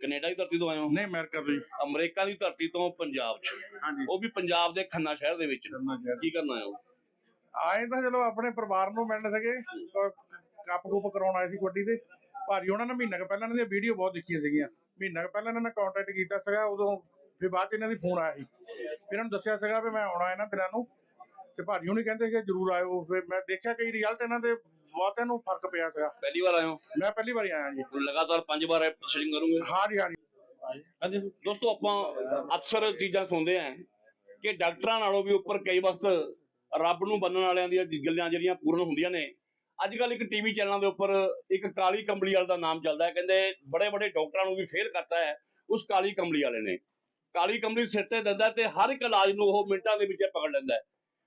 Canada ਦੀ ਧਰਤੀ ਤੋਂ ਆਏ ਹੋ? ਨਹੀਂ ਅਮਰੀਕਾ ਤੋਂ ਜੀ ਅਮਰੀਕਾ ਦੀ ਧਰਤੀ ਤੋਂ ਪੰਜਾਬ 'ਚ। ਹਾਂਜੀ। ਉਹ ਵੀ ਪੰਜਾਬ ਦੇ ਖੰਨਾ ਸ਼ਹਿਰ ਦੇ ਵਿੱਚ। ਕੀ ਕਰਨਾ ਆਏ ਹੋ? ਆਏ ਤਾਂ ਚਲੋ ਆਪਣੇ ਪਰਿਵਾਰ ਨੂੰ ਮਿਲਣ ਸਕੇ ਕੱਪ ਕੁੱਪ ਕਰਾਉਣ ਆਏ ਸੀ ਗੱਡੀ ਤੇ ਭਾਜੀ ਉਹਨਾਂ ਨੇ ਮਹੀਨਾ ਕੁ ਪਹਿਲਾਂ ਇਹਨਾਂ ਦੀਆਂ ਵੀਡੀਓ ਬਹੁਤ ਦੇਖੀਆਂ ਸੀਗੀਆਂ। ਮਹੀਨਾ ਕੁ ਪਹਿਲਾਂ ਇਹਨਾਂ ਨੇ ਕੰਟੈਕਟ ਕੀਤਾ ਸੀਗਾ ਉਦੋਂ ਫਿਰ ਬਾਅਦ ਚ ਇਹਨਾਂ ਦੀ ਫੋਨ ਆਇਆ ਸੀ। ਫਿਰ ਇਹਨਾਂ ਨੂੰ ਦੱਸਿਆ ਸੀਗਾ ਵੀ ਮੈਂ ਆਉਣਾ ਇਹਨਾਂ ਦਿਨਾਂ ਨੂੰ। ਤੇ ਭਾਜੀ ਹੁਣੀ ਕਹਿੰਦੇ ਸੀ ਜਰੂਰ ਆਇਓ। ਫਿਰ ਮੈਂ ਦੇਖਿਆ ਕਈ ਰਿਜ਼ਲਟ ਇਹਨਾਂ ਦੇ ਬਹੁਤਿਆਂ ਨੂੰ ਫ਼ਰਕ ਪਿਆ ਸੀਗਾ ਪਹਿਲੀ ਵਾਰ ਆਏ ਹੋ ਮੈਂ ਪਹਿਲੀ ਵਾਰੀ ਆਇਆ ਜੀ। ਲਗਾਤਾਰ ਪੰਜ ਵਾਰ ਸ਼ੂਟਿੰਗ ਕਰੋਗੇ? ਹਾਂ ਜੀ ਹਾਂ ਜੀ। ਹਾਂਜੀ। ਦੋਸਤੋ ਆਪਾਂ ਅਕਸਰ ਚੀਜ਼ਾਂ ਸੁਣਦੇ ਆਂ ਕਿ ਡਾਕਟਰਾਂ ਨਾਲੋਂ ਵੀ ਉੱਪਰ ਕਈ ਵਕਤ ਰੱਬ ਨੂੰ ਬੰਨਣ ਵਾਲਿਆਂ ਦੀਆਂ ਗੱਲਾਂ ਜਿਹੜੀਆਂ ਪੂਰਨ ਹੁੰਦੀਆਂ ਨੇ। ਅੱਜ ਕੱਲ ਇੱਕ ਟੀਵੀ ਚੈਨਲਾਂ ਦੇ ਉੱਪਰ ਇੱਕ ਕਾਲੀ ਕੰਬਲੀ ਵਾਲੇ ਦਾ ਨਾਮ ਚੱਲਦਾ ਹੈ। ਕਹਿੰਦੇ ਬੜੇ ਬੜੇ ਡਾਕਟਰਾਂ ਨੂੰ ਵੀ ਫੇਲ ਕਰਤਾ ਹੈ ਉਸ ਕਾਲੀ ਕੰਬਲੀ ਵਾਲੇ ਨੇ। ਕਾਲੀ ਕੰਬਲੀ ਸਿਰ ਤੇ ਦਿੰਦਾ ਤੇ ਹਰ ਇੱਕ ਇਲਾਜ ਨੂੰ ਉਹ ਮਿੰਟਾਂ ਦੇ ਵਿੱਚ ਪਕੜ ਲੈਂਦਾ ਹੈ।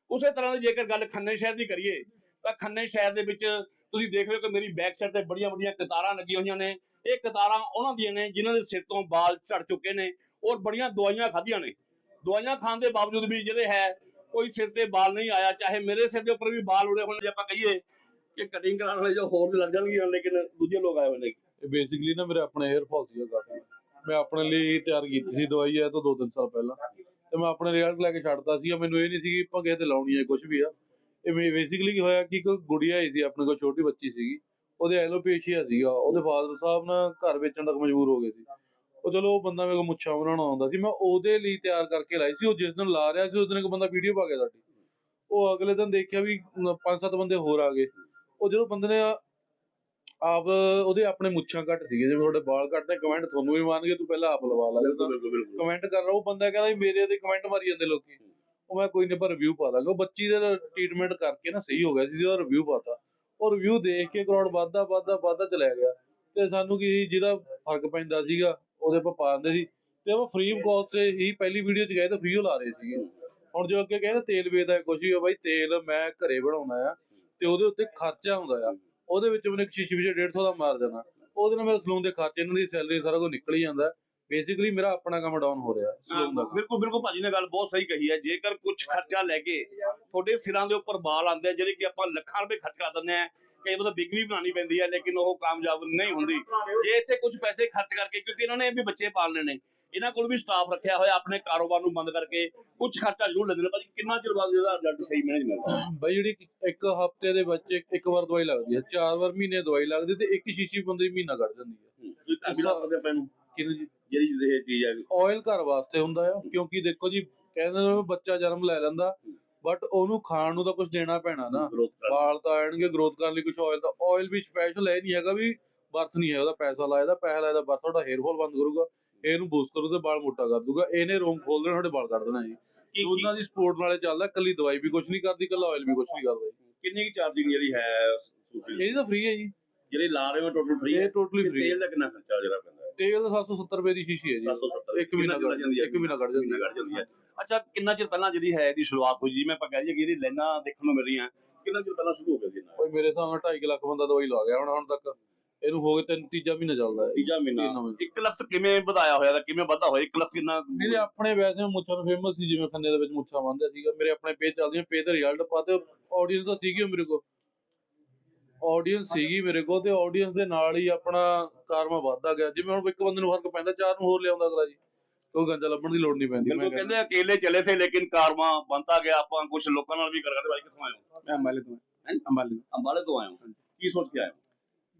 ਉਸੇ ਤਰ੍ਹਾਂ ਦੀ ਜੇਕਰ ਗੱਲ ਖੰਨੇ ਸ਼ਹਿਰ ਦੀ ਕਰੀਏ ਤਾਂ ਖੰਨੇ ਸ਼ਹਿਰ ਦੇ ਵਿੱਚ ਤੁਸੀਂ ਦੇਖ ਰਹੇ ਹੋ ਕਿ ਮੇਰੀ ਬੈਕ ਸਾਈਡ ਤੇ ਬੜੀਆਂ ਬੜੀਆਂ ਕਤਾਰਾਂ ਲੱਗੀਆਂ ਹੋਈਆਂ ਨੇ। ਇਹ ਕਤਾਰਾਂ ਉਹਨਾਂ ਦੀਆਂ ਨੇ ਜਿਨ੍ਹਾਂ ਦੇ ਸਿਰ ਤੋਂ ਵਾਲ ਝੜ ਚੁੱਕੇ ਨੇ ਔਰ ਬੜੀਆਂ ਦਵਾਈਆਂ ਖਾਧੀਆਂ ਨੇ। ਦਵਾਈਆਂ ਖਾਣ ਦੇ ਬਾਵਜੂਦ ਵੀ ਜਿਹੜੇ ਹੈ, ਕੋਈ ਸਿਰ ਤੇ ਵਾਲ ਨਹੀਂ ਆਇਆ, ਚਾਹੇ ਮੇਰੇ ਸਿਰ ਦੇ ਉੱਪਰ ਵੀ ਵਾਲ ਉੜੇ ਹੋਣ ਜੇ ਆਪਾਂ ਕਹੀਏ ਕਿ ਕਟਿੰਗ ਕਰਾਉਣ ਵਾਲੇ ਜੋ ਹੋਰ ਲੱਗ ਜਾਣਗੀਆਂ, ਲੇਕਿਨ ਦੂਜੇ ਲੋਕ ਆਏ ਹੋਏ ਨੇ। ਇਹ ਬੇਸਿਕਲੀ ਨਾ ਮੇਰੇ ਆਪਣੇ 에ਅਰ ਫਾਲ ਸੀਗਾ ਕਾਫੀ। ਮੈਂ ਆਪਣੇ ਲਈ ਤਿਆਰ ਕੀਤੀ ਸੀ ਦਵਾਈ ਹੈ ਤੋਂ 2-3 ਸਾਲ ਪਹਿਲਾਂ। ਤੇ ਮੈਂ ਆਪਣੇ ਰਿਜ਼ਲਟ ਲੈ ਕੇ ਛੱਡਦਾ ਸੀ, ਮੈਨੂੰ ਇਹ ਨਹੀਂ ਸੀ ਕਿ ਆਪਾਂ ਤੇ ਲਾਉਣੀ ਹੈ ਕੁਝ ਵੀ ਆ। ਇਹ ਬੇਸਿਕਲੀ ਕੀ ਹੋਇਆ ਕਿ ਇੱਕ ਗੁੜੀਆ ਹੀ ਸੀ ਆਪਣੇ ਕੋਲ ਛੋਟੀ ਬੱਚੀ ਸੀਗੀ ਉਹਦੇ ਐਲੋਪੇਸ਼ੀਆ ਸੀਗਾ ਉਹਦੇ ਫਾਦਰ ਸਾਹਿਬ ਨਾ ਘਰ ਵੇਚਣ ਤੱਕ ਮਜਬੂਰ ਹੋ ਗਏ ਸੀ। ਉਹ ਚਲੋ ਉਹ ਬੰਦਾ ਮੇਰੇ ਕੋਲ ਮੁੱਛਾਂ ਬਣਾਉਣਾ ਆਉਂਦਾ ਸੀ ਮੈਂ ਉਹਦੇ ਲਈ ਤਿਆਰ ਕਰਕੇ ਲਾਈ ਸੀ ਉਹ ਜਿਸ ਦਿਨ ਲਾ ਰਿਹਾ ਸੀ ਉਸ ਦਿਨ ਇੱਕ ਬੰਦਾ ਵੀਡੀਓ ਪਾ ਗਿਆ ਸਾਡੀ। ਉਹ ਅਗਲੇ ਦਿਨ ਦੇਖਿਆ ਵੀ ਪੰਜ ਸੱਤ ਬੰਦੇ ਹੋਰ ਆ ਗਏ। ਉਹ ਜਦੋਂ ਬੰਦੇ ਨੇ ਆਪ ਉਹਦੇ ਆਪਣੇ ਮੁੱਛਾਂ ਘੱਟ ਸੀਗੇ ਜਿਵੇਂ ਤੁਹਾਡੇ ਵਾਲ ਘੱਟਦੇ ਕਮੈਂਟ ਤੁਹਾਨੂੰ ਵੀ ਮਾਰਨਗੇ ਤੂੰ ਪਹਿਲਾਂ ਆਪ ਲਵਾ ਲਾ। ਬਿਲਕੁਲ ਬਿਲਕੁਲ ਬਿਲਕੁਲ। ਕਮੈਂਟ ਕਰ ਰਿਹਾ ਉਹ ਬੰਦਾ ਕਹਿੰਦਾ ਮੇਰੇ ਤੇ ਕਮੈਂਟ ਮਾਰੀ ਜਾਂਦੇ ਲੋਕੀ। ਉਹ ਮੈਂ ਕੋਈ ਨਹੀਂ ਪਰ ਰਿਵਿਊ ਪਾ ਦਾਂਗਾ। ਉਹ ਬੱਚੀ ਦਾ ਟ੍ਰੀਟਮੈਂਟ ਕਰਕੇ ਨਾ ਸਹੀ ਹੋ ਗਿਆ ਸੀ ਉਹਦਾ ਰਿਵਿਊ ਪਾਤਾ। ਉਹ ਰਿਵਿਊ ਦੇਖ ਕੇ ਕਰੋੜ ਵੱਧਦਾ ਵੱਧਦਾ ਵੱਧਦਾ ਚਲਿਆ ਗਿਆ। ਤੇ ਸਾਨੂੰ ਕੀ ਜਿਹਦਾ ਫ਼ਰਕ ਪੈਂਦਾ ਸੀਗਾ, ਉਹਦੇ ਆਪਾਂ ਪਾ ਦਿੰਦੇ ਸੀ। ਤੇ ਆਪਾਂ ਫ੍ਰੀ ਕਾਲ ਤੇ ਹੀ ਪਹਿਲੀ ਵੀਡੀਓ ਚ ਗਏ ਤਾਂ ਫ੍ਰੀ ਲਾ ਰਹੇ ਸੀਗੇ। ਹੁਣ ਜੋ ਅੱਗੇ ਕਹਿੰਦੇ ਤੇਲ ਵੇਚਦਾ ਕੁਝ ਵੀ ਆ, ਬਾਈ ਤੇਲ ਮੈਂ ਘਰੇ ਬਣਾਉਣਾ ਆ, ਤੇ ਉਹਦੇ ਉੱਤੇ ਖਰਚਾ ਹੁੰਦਾ ਆ। ਉਹਦੇ ਵਿੱਚ ਮੈਨੂੰ ਇੱਕ ਸ਼ੀਸ਼ੀ ਵਿੱਚ 150 ਦਾ ਮਾਰ ਦੇਣਾ। ਉਹਦੇ ਨਾਲ ਮੇਰੇ ਸਲੂਨ ਦੇ ਖਰਚੇ, ਇਹਨਾਂ ਦੀ ਸੈਲਰੀ ਸਾਰਾ ਕੁਝ ਨਿਕਲ ਹੀ ਜਾਂਦਾ। ਬੇਸਿਕਲੀ ਮੇਰਾ ਆਪਣਾ ਕੰਮ ਡਾਊਨ ਹੋ ਰਿਹਾ ਸਲੂਨ ਦਾ ਕੰਮ। ਬਿਲਕੁਲ ਬਿਲਕੁਲ ਭਾਜੀ ਨੇ ਗੱਲ ਬਹੁਤ ਸਹੀ ਕਹੀ ਹੈ। ਜੇਕਰ ਕੁਝ ਖਰਚਾ ਲੈ ਕੇ ਤੁਹਾਡੇ ਸਿਰਾਂ ਦੇ ਉੱਪਰ ਬਾਲ ਆਉਂਦੇ ਆ ਜਿਹੜੇ ਕਿ ਆਪਾਂ ਲੱਖਾਂ ਰੁਪਏ ਖਰਚ ਕਰ ਦਿੰਦੇ ਆ ਕਈ ਵਾਰ ਬਿਗ ਵੀ ਬਣਾਉਣੀ ਪੈਂਦੀ ਹੈ ਲੇਕਿਨ ਉਹ ਕਾਮਯਾਬ ਨਹੀਂ ਹੁੰਦੀ। ਜੇ ਇੱਥੇ ਕੁਝ ਪੈਸੇ ਖਰਚ ਕਰਕੇ ਕਿਉਂਕਿ ਇਹਨਾਂ ਨੇ ਵੀ ਬੱਚੇ ਪਾਲਣੇ ਨੇ ਇਹਨਾਂ ਕੋਲ ਵੀ ਸਟਾਫ ਰੱਖਿਆ ਹੋਇਆ ਆਪਣੇ ਕਾਰੋਬਾਰ ਨੂੰ ਬੰਦ ਕਰਕੇ ਕੁਝ ਖਰਚਾ ਜ਼ਰੂਰ ਲੈਂਦੇ ਨੇ। ਭਾਜੀ ਕਿੰਨਾ ਚਿਰ ਬਾਅਦ ਇਹਦਾ ਰਿਜ਼ਲਟ ਸਹੀ ਮੈਨੇਜ ਮਿਲਦਾ ਬਾਈ ਜਿਹੜੀ ਇੱਕ ਹਫ਼ਤੇ ਦੇ ਵਿੱਚ ਇੱਕ- ਇੱਕ ਵਾਰ ਦਵਾਈ ਲੱਗਦੀ ਹੈ ਚਾਰ ਵਾਰ ਮਹੀਨੇ ਦਵਾਈ ਲੱਗਦੀ ਤੇ ਇੱਕ ਸ਼ੀਸ਼ੀ ਬੰਦੇ ਮਹੀਨਾ ਕੱਢ ਜਾਂਦੀ ਹੈ। ਤੁਸੀਂ ਤਾਂ ਵੀ ਸਕਦੇ ਆਪਾਂ ਨੂੰ। ਕਿਹਨੂੰ ਜੀ ਜਿਹੜੀ ਇਹ ਚੀਜ਼ ਹੈ ਆਇਲ ਘਰ ਵਾਸਤੇ ਹੁੰਦਾ ਆ ਕਿਉਂਕਿ ਦੇਖੋ ਜੀ ਕਹਿੰਦੇ ਨੇ ਵੀ ਬੱਚਾ ਜਨਮ ਲੈ ਲੈਂਦਾ ਬਟ ਉਹਨੂੰ ਖਾਣ ਨੂੰ ਤਾਂ ਕੁਝ ਦੇਣਾ ਪੈਣਾ ਨਾ। ਗਰੋਥ ਵਾਲ ਤਾਂ ਆਣਗੇ ਗਰੋਥ ਕਰਨ ਲਈ ਕੁਝ ਆਇਲ ਦਾ ਆਇਲ ਵੀ ਸਪੈਸ਼ਲ ਇਹ ਨਹੀਂ ਹੈਗਾ ਵੀ ਬਰਥ ਨਹੀਂ ਹੈ ਉਹਦਾ ਪੈਸਾ ਲਾਇਆ ਦਾ ਪੈਸਾ ਲਾਇਆ ਦਾ ਬਰਥ ਤੁਹਾਡਾ ਹੇਅਰ ਫਾਲ ਬੰਦ ਕਰੂਗਾ ਇਹਨੂੰ ਬੂਸਟ ਕਰੂ ਤੇ ਵਾਲ ਮੋਟਾ ਕਰ ਦੂਗਾ ਇਹਨੇ ਰੋਮ ਖੋਲ ਦੇਣਾ ਤੁਹਾਡੇ ਵਾਲ ਕੱਢ ਦੇਣਾ ਜੀ। ਕੀ- ਦੋਨਾਂ ਦੀ ਸਪੋਰਟ ਨਾਲੇ ਚੱਲਦਾ ਕੱਲੀ ਦਵਾਈ ਵੀ ਕੁਝ ਨਹੀਂ ਕਰਦੀ ਕੱਲਾ ਆਇਲ ਵੀ ਕੁਝ ਨਹੀਂ ਕਰਦਾ ਜੀ। ਕਿੰਨੀ ਕੀ ਚਾਰਜਿੰਗ ਜਿਹੜੀ ਹੈ? ਸੂਟਰੀ ਇਹਦੀ ਤਾਂ ਫ੍ਰੀ ਹੈ ਜੀ। ਜਿਹੜੀ ਲਾ ਰਹੇ ਹੋ ਟੋਟਲ ਫ੍ਰੀ ਹੈ? ਇਹ ਟੋਟਲੀ ਫ੍ਰੀ ਤੇਲ ਦਾ ਕਿੰਨਾ ਖਰਚਾ ਜਿਹੜਾ ਪੈਂਦਾ? ਹੈ ਤੇਲ ਦਾ 770 ਰੁਪਏ ਦੀ ਸ਼ੀਸ਼ੀ ਹੈ ਜੀ। 770 ਇੱਕ ਮਹੀਨਾ ਕੱਢ ਜਾਂਦੀ ਹੈ? ਇੱਕ ਮਹੀਨਾ ਕੱਢ ਜਾਂਦੀ ਹੈ। ਕੱਢ ਜਾਂਦੀ ਹੈ। ਅੱਛਾ ਕਿੰਨਾ ਚਿਰ ਪਹਿਲਾਂ ਜਿਹੜੀ ਹੈ ਇਹਦੀ ਸ਼ੁਰੂਆਤ ਹੋਈ ਜਿਵੇਂ ਆਪਾਂ ਕਹਿ ਦਈਏ ਕਿ ਇਹਦੀ ਲਾਈਨਾਂ ਦੇਖਣ ਨੂੰ ਮਿਲ ਰਹੀਆਂ। ਕਿੰਨਾ ਚਿਰ ਪਹਿਲਾਂ ਸ਼ੁਰੂ ਹੋ ਗਿਆ ਇਹਨਾਂ ਕੋਈ ਮੇਰੇ ਹਿਸਾਬ ਨਾਲ 2.5 ਲੱਖ ਬੰਦਾ ਦਵਾਈ ਲਾ ਗਿਆ ਹੁਣ ਹੁਣ ਤੱਕ। ਇਹਨੂੰ ਹੋ ਗਏ ਤਿੰਨ ਤੀਜਾ ਮਹੀਨਾ ਚੱਲਦਾ ਹੈ। ਤੀਜਾ ਮਹੀਨਾ। 1 ਲੱਖ ਕਿਵੇਂ ਵਧਾਇਆ ਹੋਇਆ ਦਾ ਕਿਵੇਂ ਵਧਾ ਹੋਇਆ? 1 ਲੱਖ ਕਿੰਨਾ ਮੇਰੇ ਆਪਣੇ ਵੈਸੇ ਮੁੱਛਾਂ ਨੂੰ ਫੇਮਸ ਸੀ ਜਿਵੇਂ ਖੰਨੇ ਦੇ ਵਿੱਚ ਮੁੱਛਾਂ ਬੰਨ੍ਹਦੇ ਸੀਗਾ। ਮੇਰੇ ਆਪਣੇ ਪੇਜ ਚੱਲਦੀਆਂ ਪੇਜ ਤੇ ਰਿਜ਼ਲਟ ਪਾਤੇ ਆਡੀਅנס ਤਾਂ ਸੀਗੀ ਮੇਰੇ ਕੋਲ। ਆਡੀਅנס ਸੀਗੀ ਮੇਰੇ ਕੋਲ ਤੇ ਆਡੀਅנס ਦੇ ਨਾਲ ਹੀ ਆਪਣਾ ਕਾਰਮਾ ਵੱਧਦਾ ਗਿਆ। ਜਿਵੇਂ ਹੁਣ ਇੱਕ ਬੰਦੇ ਨੂੰ ਫ਼ਰਕ ਪੈਂਦਾ ਚਾਰ ਨੂੰ ਹੋਰ ਲਿਆਉਂਦਾ ਅਗਲਾ ਜੀ। ਉਹ ਗੰਜਾ ਲੱਭਣ ਦੀ ਲੋੜ ਨਹੀਂ ਪੈਂਦੀ। ਬਿਲਕੁਲ ਕਹਿੰਦੇ ਅਕੇਲੇ ਚਲੇ ਸੇ ਲੇਕਿਨ ਕਾਰਮਾ ਬੰਤਾ ਗਿਆ। ਆਪਾਂ ਕੁਝ ਲੋਕਾਂ ਨਾਲ ਵੀ ਗੱਲ ਕਰਦੇ ਬਾਈ ਕਿੱਥੋਂ ਆਏ ਮੈਂ ਅੰਬਾਲੇ ਤੋਂ ਹਾਂ? ਅੰਬਾਲੇ ਅੰਬਾਲੇ ਤੋਂ ਆਏ ਹਾਂ। ਕੀ ਸੋਚ ਕੇ ਆਇਓ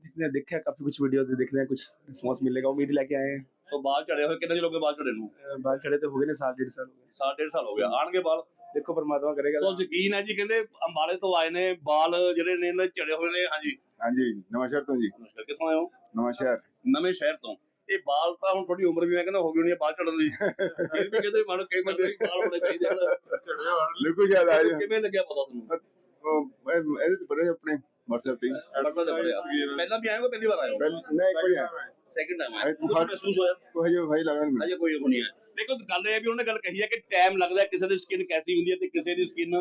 ਜਿਸਨੇ ਦੇਖਿਆ ਕਾਫੀ ਕੁਝ ਵੀਡੀਓਜ਼ ਦੇ ਦੇਖ ਰਹੇ ਕੁਝ ਰਿਸਪੌਂਸ ਮਿਲੇਗਾ। ਉਮੀਦ ਲੈ ਕੇ ਆਏ ਹਾਂ ਸੋ ਬਾਲ ਚੜੇ ਹੋਏ ਕਿੰਨੇ ਲੋਕੇ ਬਾਲ ਚੜੇ ਨੂੰ? ਬਾਲ ਚੜੇ ਤੇ ਹੋ ਗਏ ਨੇ ਸਾਲ ਡੇਢ ਸਾਲ ਹੋ ਗਏ। ਸਾਲ ਡੇਢ ਸਾਲ ਹੋ ਗਿਆ। ਆਣਗੇ ਬਾਲ? ਦੇਖੋ ਪਰਮਾਤਮਾ ਕਰੇਗਾ ਸੋ ਯਕੀਨ ਹੈ ਜੀ ਕਹਿੰਦੇ ਅੰਬਾਲੇ ਤੋਂ ਆਏ ਨੇ ਬਾਲ ਜਿਹੜੇ ਨੇ ਇਹਨਾਂ ਦੇ ਹੋਏ ਨੇ ਹਾਂਜੀ। ਹਾਂਜੀ ਨਵਾਂ ਸ਼ਹਿਰ ਤੋਂ ਜੀ। ਕਿੱਥੋਂ ਆਏ ਹੋ? ਨਵਾਂ ਸ਼ਹਿਰ। ਨਵੇਂ ਸ਼ਹਿਰ ਤੋਂ। ਇਹ ਬਾਲ ਤਾਂ ਹੁਣ ਥੋੜੀ ਉਮਰ ਵੀ ਮੈਂ ਕਹਿੰਦਾ ਹੋ ਗਈ ਹੋਣੀ ਹੈ ਬਾਲ ਝੜਨ ਦੀ। ਫਿਰ ਵੀ ਕਹਿੰਦੇ ਮਨ ਕਈ ਬੰਦੇ ਵੀ ਬਾਲ ਹੋਣੇ ਚਾਹੀਦੇ ਹਨ ਝੜੇ ਹੋਣ ਬਿਲਕੁਲ ਯਾਦ ਆ ਜੀ ਕਿਵੇਂ ਲੱਗਿਆ ਪਤਾ ਤੁਹਾਨੂੰ? ਉਹ ਇਹਦੇ ਤੇ ਬੜੇ ਆਪਣੇ WhatsApp ਤੇ ਹੀ। ਪਹਿਲਾਂ ਵੀ ਆਏ ਹੋ ਪਹਿਲੀ ਵਾਰ ਆਏ ਮੈਂ ਇੱਕ ਵਾਰੀ ਆਇਆ। ਸੈਕਿੰਡ ਟਾਈਮ ਆਏ ਅਰੇ ਕੁਝ ਤੂੰ ਖਾ- ਮਹਿਸੂਸ ਹੋਇਆ ਕੋਈ ਹਜੇ ਭਾਈ ਲੱਗਦਾ ਨਹੀਂ ਅਜੇ ਕੋਈ ਉਹ ਨਹੀਂ ਹੈ ਲੇਕਿਨ ਗੱਲ ਇਹ ਹੈ ਵੀ ਉਹਨੇ ਗੱਲ ਕਹੀ ਹੈ ਕਿ ਟਾਈਮ ਲੱਗਦਾ ਹੈ, ਕਿਸੇ ਦੀ ਸਕਿਨ ਕੈਸੀ ਹੁੰਦੀ ਹੈ ਤੇ ਕਿਸੇ ਦੀ ਸਕਿਨ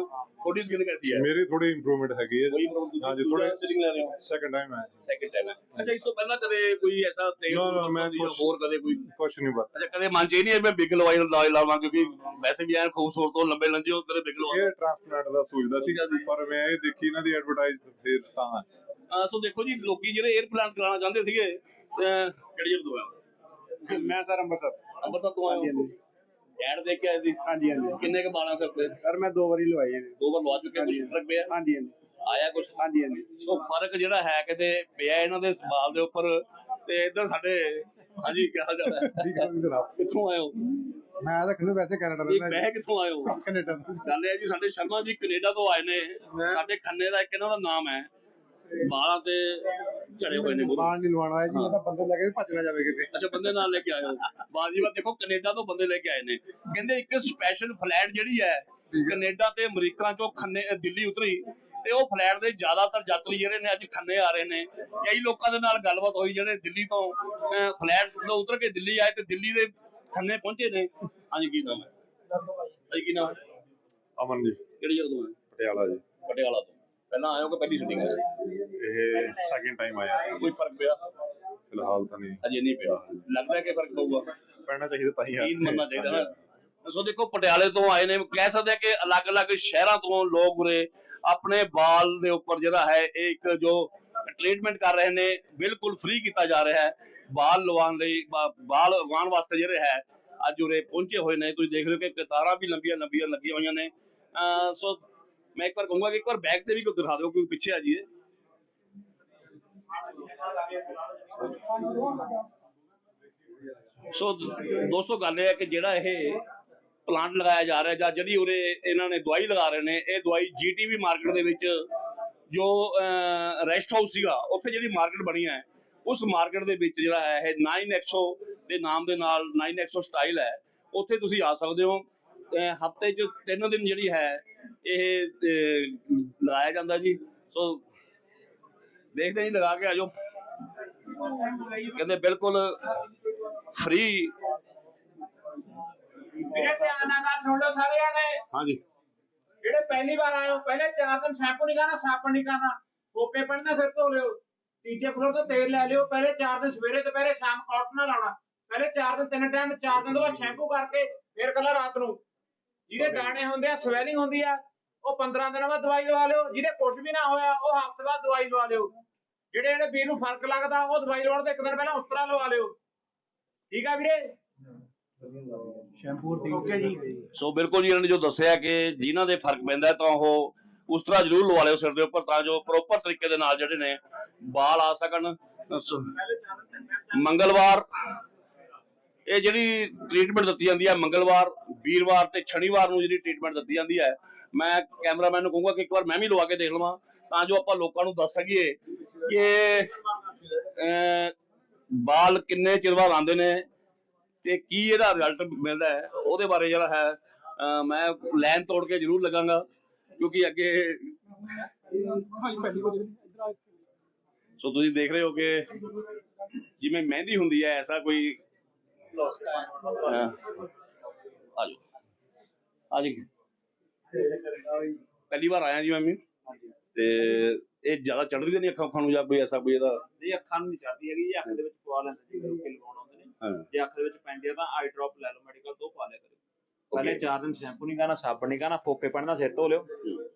ਥੋੜੀ ਸਕਿਨ ਕੈਸੀ ਹੈ ਮੇਰੀ ਥੋੜੀ ਇੰਪਰੂਵਮੈਂਟ ਹੈਗੀ ਹੈ ਕੋਈ ਪ੍ਰੋਬਲਮ ਹਾਂਜੀ, ਥੋੜ੍ਹੇ- ਸੀਲਿੰਗ ਲੈ ਰਹੇ ਹੋ ਸੈਕੰਡ ਟਾਈਮ ਹੈ ਸੈਕਿੰਡ ਟਾਈਮ ਹੈ ਅੱਛਾ ਇਸ ਤੋਂ ਪਹਿਲਾਂ ਕਦੇ ਕੋਈ ਐਸਾ ਤੇਲ ਨਾ, ਨਾ, ਮੈਂ ਜਾਂ ਕੁਛ- ਹੋਰ ਕਦੇ ਕੋਈ ਕੁਛ ਨਹੀਂ ਪਤਾ ਅੱਛਾ ਕਦੇ ਮਨ ਚ ਇਹ ਨਹੀਂ ਹੈ ਮੈਂ ਬਿਗ ਲਵਾਈ ਲਾ ਲਾਵਾਂ ਕਿਉਂਕਿ ਵੈਸੇ ਵੀ ਐਨ ਖੂਬਸੂਰਤ ਤੋਂ ਲੰਬੇ ਲੰਜੇ ਹੋ ਕਦੇ ਬਿਗ ਲਵਾ ਇਹ ਟ੍ਰਾਂਸਪਲਾਂਟ ਦਾ ਸੋਚਦਾ ਸੀ ਪਰ ਮੈਂ ਇਹ ਦੇਖੀ ਇਹਨਾਂ ਦੀ ਐਡਵਰਟਾਈਜ਼ ਫਿਰ ਤਾਂ ਸੋ ਦੇਖੋ ਜੀ ਲੋਕੀ ਜਿਹੜੇ 에ਅਰ ਪਲਾਂਟ ਕਰਾਉਣਾ ਚਾਹੁੰਦੇ ਸੀਗੇ ਕਿਹੜੀ ਜਗ੍ਹਾ ਤੋਂ ਆਏ ਹੋ? ਮੈਂ ਸਰ ਅੰਮ੍ਰਿਤਸਰ ਅੰਮ੍ਰਿਤਸਰ ਤੋਂ ਆਏ ਹੋ? ਐਡ ਦੇਖ ਕੇ ਆਏ ਸੀ? ਹਾਂਜੀ ਹਾਂਜੀ। ਕਿੰਨੇ ਕ ਬਾਲਾਂ ਸਿਰ ਤੇ ਸਰ ਮੈਂ ਦੋ ਵਾਰੀ ਲਵਾਈ ਹੈ ਦੋ ਵਾਰ ਲਵਾ ਚੁੱਕੇ ਕੁਝ ਫ਼ਰਕ ਪਿਆ? ਹਾਂਜੀ ਹਾਂਜੀ। ਆਇਆ ਕੁਝ ਹਾਂਜੀ ਹਾਂਜੀ। ਸੋ ਫ਼ਰਕ ਜਿਹੜਾ ਹੈ ਕਿਤੇ ਪਿਆ ਇਹਨਾਂ ਦੇ ਸਵਾਲ ਦੇ ਉੱਪਰ ਤੇ ਇੱਧਰ ਸਾਡੇ ਹਾਂਜੀ ਕੀ ਹਾਲ ਚਾਲ ਹੈ? ਠੀਕ ਹੈ ਜੀ ਜਨਾਬ ਕਿੱਥੋਂ ਆਏ ਹੋ? ਮੈਂ ਤਾਂ ਖੰਨੂ ਵੈਸੇ ਕੈਨੇਡਾ ਇਹ ਮੈਂ ਕਿੱਥੋਂ ਆਏ ਹੋ? ਕੈਨੇਡਾ ਤੋਂ ਗੱਲ ਇਹ ਹੈ ਜੀ ਸਾਡੇ ਸ਼ਰਮਾ ਜੀ ਕੈਨੇਡਾ ਤੋਂ ਆਏ ਨੇ। ਸਾਡੇ ਖੰਨੇ ਦਾ ਇੱਕ ਇਹਨਾਂ ਦਾ ਨਾਮ ਹੈ। ਬਾਲਾਂ ਤੇ ਝੜੇ ਹੋਏ ਨੇ ਗੁਰੂ। ਬਾਲ ਨਹੀਂ ਲਵਾਉਣਾ ਹੈ ਜੀ। ਮੈਂ ਤਾਂ ਬੰਦੇ ਲੈ ਕੇ ਵੀ ਭੱਜ ਨਾ ਜਾਵੇ ਕਿਤੇ। ਅੱਛਾ ਬੰਦੇ ਨਾਲ ਲੈ ਕੇ ਆਏ ਹੋ ਬਾਜੀ ਵਾ ਦੇਖੋ ਕੈਨੇਡਾ ਤੋਂ ਬੰਦੇ ਲੈ ਕੇ ਆਏ ਨੇ। ਕਹਿੰਦੇ ਇੱਕ ਸਪੈਸ਼ਲ ਫਲੈਟ ਜਿਹੜੀ ਹੈ ਕੈਨੇਡਾ ਤੇ ਅਮਰੀਕਾ ਚੋਂ ਖੰਨੇ ਦਿੱਲੀ ਉਤਰੀ ਤੇ ਉਹ ਫਲੈਟ ਦੇ ਜ਼ਿਆਦਾਤਰ ਯਾਤਰੀ ਜਿਹੜੇ ਨੇ ਅੱਜ ਖੰਨੇ ਆ ਰਹੇ ਨੇ। ਕਈ ਲੋਕਾਂ ਦੇ ਨਾਲ ਗੱਲਬਾਤ ਹੋਈ ਜਿਹੜੇ ਦਿੱਲੀ ਤੋਂ ਫਲੈਟ ਤੋਂ ਉਤਰ ਕੇ ਦਿੱਲੀ ਆਏ ਤੇ ਦਿੱਲੀ ਦੇ ਖੰਨੇ ਪਹੁੰਚੇ ਨੇ। ਹਾਂਜੀ ਕੀ ਨਾਮ ਹੈ? ਹਾਂਜੀ ਕੀ ਨਾਮ ਹੈ? ਅਮਨ ਜੀ ਕਿਹੜੀ ਜਗ੍ਹਾ ਤੋਂ ਹੈ ਪਟਿਆਲਾ ਜੀ। ਪਟਿਆਲਾ ਤੋਂ। ਪਹਿਲਾਂ ਆਏ ਹੋ ਕਿ ਪਹਿਲੀ ਸ਼ੂਟਿੰਗ ਹੈ? ਇਹ ਸੈਕਿੰਡ ਟਾਈਮ ਆਇਆ ਸੀ। ਕੋਈ ਫ਼ਰਕ ਪਿਆ? ਫਿਲਹਾਲ ਤਾਂ ਨਹੀਂ। ਅਜੇ ਨਹੀਂ ਪਿਆ। ਲੱਗਦਾ ਕਿ ਫ਼ਰਕ ਪਊਗਾ? ਪੈਣਾ ਚਾਹੀਦਾ ਤਾਂ ਹੀ ਯਕੀਨ ਮੰਨਣਾ ਚਾਹੀਦਾ ਨਾ। ਸੋ ਦੇਖੋ ਪਟਿਆਲੇ ਤੋਂ ਆਏ ਨੇ। ਕਹਿ ਸਕਦੇ ਆ ਕਿ ਅਲੱਗ-ਅਲੱਗ ਸ਼ਹਿਰਾਂ ਤੋਂ ਲੋਕ ਉਰੇ ਆਪਣੇ ਬਾਲ ਦੇ ਉੱਪਰ ਜਿਹੜਾ ਹੈ ਇਹ ਇੱਕ ਜੋ ਟ੍ਰੀਟਮੈਂਟ ਕਰ ਰਹੇ ਨੇ ਬਿਲਕੁਲ ਫ੍ਰੀ ਕੀਤਾ ਜਾ ਰਿਹਾ ਹੈ। ਬਾਲ ਲਵਾਉਣ ਲਈ ਬਾ- ਬਾਲ ਲਵਾਉਣ ਵਾਸਤੇ ਜਿਹੜੇ ਹੈ ਅੱਜ ਉਰੇ ਪਹੁੰਚੇ ਹੋਏ ਨੇ। ਤੁਸੀਂ ਦੇਖ ਰਹੇ ਹੋ ਕਿ ਕਤਾਰਾਂ ਵੀ ਲੰਬੀਆਂ ਲੰਬੀਆਂ ਲੱਗੀਆਂ ਹੋਈਆਂ ਨੇ। ਅਹ ਸੋ ਮੈਂ ਇੱਕ ਵਾਰ ਕਹੂੰਗਾ ਕਿ ਇੱਕ ਵਾਰ ਬੈਕ ਤੇ ਵੀ ਕੋਈ ਦਿਖਾ ਦਿਓ ਕਿਉਂਕਿ ਪਿੱਛੇ ਆ ਜੀਏ ਸੋ ਦੋਸਤੋ, ਗੱਲ ਇਹ ਹੈ ਕਿ ਜਿਹੜਾ ਇਹ ਪਲਾਂਟ ਲਗਾਇਆ ਜਾ ਰਿਹਾ ਜਾਂ ਜਿਹੜੀ ਉਰੇ ਇਹਨਾਂ ਨੇ ਦਵਾਈ ਲਗਾ ਰਹੇ ਨੇ, ਇਹ ਦਵਾਈ ਜੀਟੀਵੀ ਮਾਰਕੀਟ ਦੇ ਵਿੱਚ ਜੋ ਰੈਸਟ ਹਾਊਸ ਸੀਗਾ, ਉੱਥੇ ਜਿਹੜੀ ਮਾਰਕੀਟ ਬਣੀ ਹੈ, ਉਸ ਮਾਰਕੀਟ ਦੇ ਵਿੱਚ ਜਿਹੜਾ ਹੈ, ਇਹ 9xo ਦੇ ਨਾਮ ਦੇ ਨਾਲ 9xo ਸਟਾਈਲ ਹੈ, ਉੱਥੇ ਤੁਸੀਂ ਆ ਸਕਦੇ ਹੋ। ਹਫ਼ਤੇ 'ਚ ਤਿੰਨ ਦਿਨ ਜਿਹੜੀ ਹੈ ਇਹ ਲਗਾਇਆ ਜਾਂਦਾ ਜੀ। ਸੋ ਦੇਖਦੇ ਜੀ ਲਗਾ ਕੇ ਆਜੋ। ਕਹਿੰਦੇ ਬਿਲਕੁਲ ਫ੍ਰੀ ਵੀਰੇ ਧਿਆਨ ਨਾਲ ਗੱਲ ਸੁਣ ਲਓ ਸਾਰਿਆਂ ਨੇ। ਹਾਂਜੀ। ਜਿਹੜੇ ਪਹਿਲੀ ਵਾਰ ਆਏ ਹੋ ਪਹਿਲੇ ਚਾਰ ਦਿਨ ਸ਼ੈਂਪੂ ਨਹੀਂ ਕਰਨਾ ਸਾਬਣ ਨਹੀਂ ਕਰਨਾ ਕੋਕੇ ਪੜਨਾ ਸਿਰ ਧੋ ਲਿਓ ਤੀਜੇ ਫਲੋਰ ਤੋਂ ਤੇਲ ਲੈ ਲਿਓ ਪਹਿਲੇ ਚਾਰ ਦਿਨ ਸਵੇਰੇ ਦੁਪਹਿਰੇ ਸ਼ਾਮ ਕਾਟਨ ਲਾਉਣਾ ਪਹਿਲੇ ਚਾਰ ਦਿਨ ਤਿੰਨ ਟਾਈਮ ਚਾਰ ਦਿਨ ਤੋਂ ਬਾਅਦ ਸ਼ੈਂਪੂ ਕਰਕੇ ਫਿਰ ਕੱਲਾ ਰਾਤ ਨੂੰ। ਜਿਹਦੇ ਦਾਣੇ ਹੁੰਦੇ ਆ ਸਵੈਲਿੰਗ ਹੁੰਦੀ ਆ ਉਹ 15 ਦਿਨਾਂ ਬਾਅਦ ਦਵਾਈ ਲਵਾ ਲਿਓ ਜਿਹਦੇ ਕੁਝ ਵੀ ਨਾ ਹੋਇਆ ਉਹ ਹਫ਼ਤੇ ਬਾਅਦ ਦਵਾਈ ਲਵਾ ਲਿਓ। ਜਿਹੜੇ ਜਿਹੜੇ ਵੀਰ ਨੂੰ ਫ਼ਰਕ ਲੱਗਦਾ ਉਹ ਦਵਾਈ ਲਾਉਣ ਤੋਂ ਇੱਕ ਦਿਨ ਪਹਿਲਾਂ ਉਸ ਤਰ੍ਹਾਂ ਲਵਾ ਲਿਓ। ਠੀਕ ਆ ਵੀਰੇ? ਸੋ ਬਿਲਕੁਲ ਜੀ ਇਹਨਾਂ ਨੇ ਜੋ ਦੱਸਿਆ ਕਿ ਜਿਨ੍ਹਾਂ ਦੇ ਫ਼ਰਕ ਪੈਂਦਾ ਤਾਂ ਉਹ ਉਸ ਤਰ੍ਹਾਂ ਜ਼ਰੂਰ ਲਵਾ ਲਿਓ ਸਿਰ ਦੇ ਉੱਪਰ ਤਾਂ ਜੋ ਪ੍ਰੋਪਰ ਤਰੀਕੇ ਦੇ ਨਾਲ ਜਿਹੜੇ ਨੇ ਵਾਲ ਆ ਸਕਣ। ਮੰਗਲਵਾਰ ਇਹ ਜਿਹੜੀ ਟ੍ਰੀਟਮੈਂਟ ਦਿੱਤੀ ਜਾਂਦੀ ਹੈ ਮੰਗਲਵਾਰ, ਵੀਰਵਾਰ ਤੇ ਸ਼ਨੀਵਾਰ ਨੂੰ ਜਿਹੜੀ ਟ੍ਰੀਟਮੈਂਟ ਦਿੱਤੀ ਜਾਂਦੀ ਹੈ ਮੈਂ ਕੈਮਰਾਮੈਨ ਨੂੰ ਕਹੂੰਗਾ ਕਿ ਇੱਕ ਵਾਰ ਮੈਂ ਵੀ ਲਵਾ ਕੇ ਦੇਖ ਲਵਾਂ, ਤਾਂ ਜੋ ਆਪਾਂ ਲੋਕਾਂ ਨੂੰ ਦੱਸ ਸਕੀਏ ਕਿ ਬਾਲ ਕਿੰਨੇ ਚਿਰ ਬਾਅਦ ਆਉਂਦੇ ਨੇ ਤੇ ਕੀ ਇਹਦਾ ਰਿਜ਼ਲਟ ਮਿਲਦਾ ਹੈ, ਉਹਦੇ ਬਾਰੇ ਜਿਹੜਾ ਹੈ ਮੈਂ ਲਾਈਨ ਤੋੜ ਕੇ ਜ਼ਰੂਰ ਲਗਾਂਗਾ, ਕਿਉਂਕਿ ਅੱਗੇ ਸੋ ਤੁਸੀਂ ਦੇਖ ਰਹੇ ਹੋ ਕਿ ਜਿਵੇਂ ਮਹਿੰਦੀ ਹੁੰਦੀ ਹੈ, ਐਸਾ ਕੋਈ ਅਹ, ਆ ਜਾਓ। ਆ ਜੀ ਪਹਿਲੀ ਵਾਰ ਆਇਆ ਜੀ ਮੈਂ ਤੇ ਇਹ ਜ਼ਿਆਦਾ ਚੜ੍ਹਦੀ ਤਾਂ ਨਹੀਂ ਅੱਖਾਂ ਅੱਖਾਂ ਨੂੰ ਜਾਂ ਕੋਈ ਐਸਾ ਕੋਈ ਇਹਦਾ? ਇਹ ਅੱਖਾਂ ਨੂੰ ਨਹੀਂ ਚੜਦੀ ਹੈਗੀ ਇਹ ਅੱਖ ਦੇ ਵਿੱਚ ਪਵਾ ਲੈਂਦੇ ਜੀ ਰੋਕੇ ਲਗਾਉਣ ਆਉਂਦੇ ਨੇ। ਜੇ ਅੱਖ ਦੇ ਵਿੱਚ ਪੈਂਦੀ ਆ ਤਾਂ ਆਈ ਡ੍ਰੌਪ ਲੈ ਲਓ ਮੈਡੀਕਲ ਤੋਂ ਪਾ ਲਿਆ ਕਰੋ। ਪਹਿਲੇ 4 ਦਿਨ ਸ਼ੈਂਪੂ ਨਹੀਂ ਕਰਨਾ ਸਾਬਣ ਨਹੀਂ ਕਰਨਾ ਫੋਕੇ ਪੈਣਾ ਸਿਰ ਧੋ ਲਿਓ।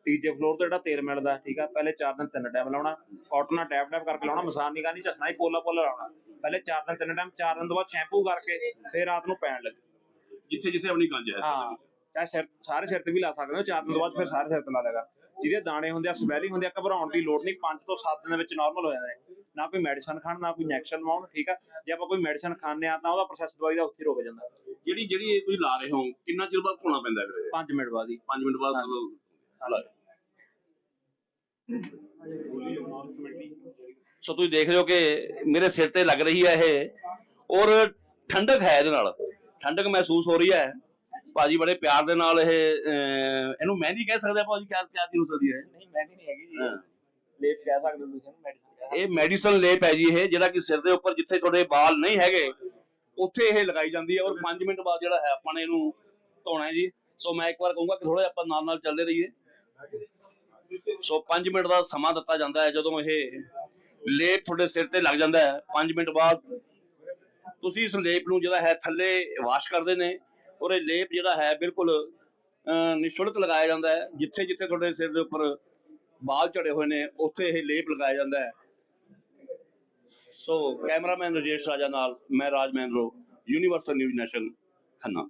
ਤੀਜੇ ਫਲੋਰ ਤੇ ਜਿਹੜਾ ਤੇਲ ਮਿਲਦਾ ਠੀਕ ਆ ਪਹਿਲੇ 4 ਦਿਨ ਤਿੰਨ ਟਾਈਮ ਲਾਉਣਾ। ਕਾਟਨ ਨਾਲ ਟੈਪ ਟੈਪ ਕਰਕੇ ਲਾਉਣਾ ਮਸਾਨ ਨਹੀਂ ਕਰਨੀ ਝਸਣਾ ਹੀ ਪੋਲਾ ਪੋਲਾ ਲਾਉਣਾ। ਪਹਿਲੇ 4 ਦਿਨ ਤਿੰਨ ਟਾਈਮ 4 ਦਿਨ ਤੋਂ ਬਾਅਦ ਸ਼ੈਂਪੂ ਕਰਕੇ ਫਿਰ ਰਾਤ ਨੂੰ ਪੈਣ ਲੱਗੇ। ਜਿੱਥੇ ਜਿੱਥੇ ਆਪਣੀ ਗੰਜ ਹੈ। ਹਾਂ ਚਾਹੇ ਸਿਰ ਸਾਰੇ ਸਿਰ ਤੇ ਵੀ ਲਾ ਸਕਦੇ ਹੋ 4 ਦਿਨ ਤੋਂ ਬਾਅਦ ਫਿਰ ਸਾਰੇ ਸਿਰ ਤੇ ਲਾ ਲੇਗਾ ਜਿਹਦੇ ਦਾਣੇ ਹੁੰਦੇ ਆ ਸਵੈਲਿੰਗ ਹੁੰਦੀ ਆ ਘਬਰਾਉਣ ਦੀ ਲੋੜ ਨਹੀਂ 5 ਤੋਂ 7 ਦਿਨ ਦੇ ਵਿੱਚ ਨਾਰਮਲ ਹੋ ਜਾਂਦੇ ਨੇ। ਨਾ ਕੋਈ ਮੈਡੀਸਨ ਖਾਣ ਨਾ ਕੋਈ ਇੰਜੈਕਸ਼ਨ ਲਵਾਉਣ ਠੀਕ ਆ? ਜੇ ਆਪਾਂ ਕੋਈ ਮੈਡੀਸਨ ਖਾਂਦੇ ਆ ਤਾਂ ਉਹਦਾ ਪ੍ਰੋਸੈਸ ਦਵਾਈ ਦਾ ਉੱਥੇ ਰੁਕ ਜਾਂਦਾ। ਜਿਹੜੀ ਜਿਹੜੀ ਇਹ ਤੁਸੀਂ ਲਾ ਰਹੇ ਹੋ ਕਿੰਨਾ ਚਿਰ ਬਾਅਦ ਧੋਣਾ ਪੈਂਦਾ ਫਿਰ 5 ਮਿੰਟ ਬਾਅਦ ਹੀ। 5 ਮਿੰਟ ਬਾਅਦ ਹਲਾ ਸੋ ਤੁਸੀਂ ਦੇਖ ਰਹੇ ਹੋ ਕਿ ਮੇਰੇ ਸਿਰ ਤੇ ਲੱਗ ਰਹੀ ਹੈ ਇਹ ਔਰ ਠੰਡਕ ਹੈ ਇਹਦੇ ਨਾਲ। ਠੰਡਕ ਮਹਿਸੂਸ ਹੋ ਰਹੀ ਹੈ। ਭਾਜੀ ਬੜੇ ਪਿਆਰ ਦੇ ਨਾਲ ਇਹ ਇਹਨੂੰ ਮਹਿੰਦੀ ਕਹਿ ਸਕਦੇ ਆ ਭਾਜੀ? ਕਿਆ ਕਿਆ ਚੀਜ਼ ਹੋ ਸਕਦੀ ਹੈ? ਨਹੀਂ ਮਹਿੰਦੀ ਨਹੀਂ ਹੈਗੀ ਜੀ। ਲੇਪ ਕਹਿ ਸਕਦੇ ਹੋ ਤੁਸੀਂ ਮੈਡੀਸਨ ਇਹ ਮੈਡੀਸਨ ਲੇਪ ਹੈ ਜੀ ਇਹ ਜਿਹੜਾ ਕਿ ਸਿਰ ਦੇ ਉੱਪਰ ਜਿੱਥੇ ਤੁਹਾਡੇ ਵਾਲ ਨਹੀਂ ਹੈਗੇ ਉੱਥੇ ਇਹ ਲਗਾਈ ਜਾਂਦੀ ਹੈ ਔਰ 5 ਮਿੰਟ ਬਾਅਦ ਜਿਹੜਾ ਹੈ ਆਪਾਂ ਨੇ ਇਹਨੂੰ ਧੋਣਾ ਹੈ ਜੀ। ਸੋ ਮੈਂ ਇੱਕ ਵਾਰ ਕਹੂੰਗਾ ਕਿ ਥੋੜਾ ਜਿਹਾ ਆਪਾਂ ਨਾਲ ਨਾਲ ਚੱਲਦੇ ਰਹੀਏ। ਸੋ 5 ਮਿੰਟ ਦਾ ਸਮਾਂ ਦਿੱਤਾ ਜਾਂਦਾ ਹੈ ਜਦੋਂ ਇਹ ਲੇਪ ਤੁਹਾਡੇ ਸਿਰ ਤੇ ਲੱਗ ਜਾਂਦਾ ਹੈ। 5 ਮਿੰਟ ਬਾਅਦ ਤੁਸੀਂ ਇਸ ਲੇਪ ਨੂੰ ਜਿਹੜਾ ਹੈ ਥੱਲੇ ਵਾਸ਼ ਕਰਦੇ ਨੇ ਔਰ ਇਹ ਲੇਪ ਜਿਹੜਾ ਹੈ ਬਿਲਕੁਲ ਨਿਸ਼ੁਲਕ ਲਗਾਇਆ ਜਾਂਦਾ ਹੈ। ਜਿੱਥੇ ਜਿੱਥੇ ਤੁਹਾਡੇ ਸਿਰ ਦੇ ਉੱਪਰ ਬਾਲ ਝੜੇ ਹੋਏ ਨੇ, ਉੱਥੇ ਇਹ ਲੇਪ ਲਗਾਇਆ ਜਾਂਦਾ ਹੈ। ਸੋ ਕੈਮਰਾਮੈਨ ਰਜੇਸ਼ ਰਾਜਾ ਨਾਲ ਮੈਂ Raj Mahendru Universal News Nation Khanna.